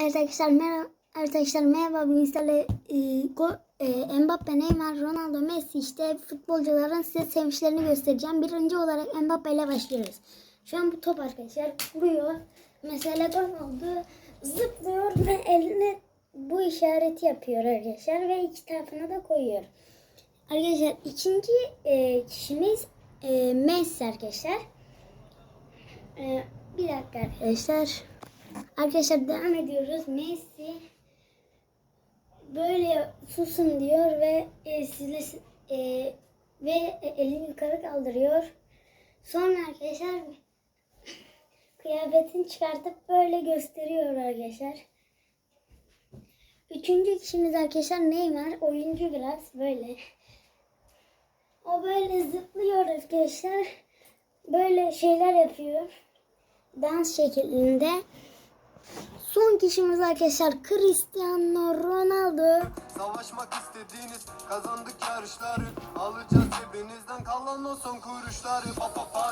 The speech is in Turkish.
Evet arkadaşlar merhaba. Arkadaşlar merhaba. Bugün sizlerle e, go, e, Mbappe, Neymar, Ronaldo, Messi işte futbolcuların size sevinçlerini göstereceğim. Birinci olarak Mbappe ile başlıyoruz. Şu an bu top arkadaşlar vuruyor. Mesela oldu. Zıplıyor ve eline bu işareti yapıyor arkadaşlar ve iki tarafına da koyuyor. Arkadaşlar ikinci e, kişimiz e, Messi arkadaşlar. E, bir dakika arkadaşlar. Arkadaşlar devam ediyoruz. Messi böyle susun diyor ve e, sizle e, ve elini yukarı kaldırıyor. Sonra arkadaşlar kıyafetini çıkartıp böyle gösteriyor arkadaşlar. Üçüncü kişimiz arkadaşlar Neymar. Oyuncu biraz böyle. O böyle zıplıyor arkadaşlar. Böyle şeyler yapıyor. Dans şeklinde. Son kişimiz arkadaşlar Cristiano Ronaldo. Savaşmak istediğiniz kazandık yarışları. Alacağız cebinizden kalan o son kuruşları. Ta ta tara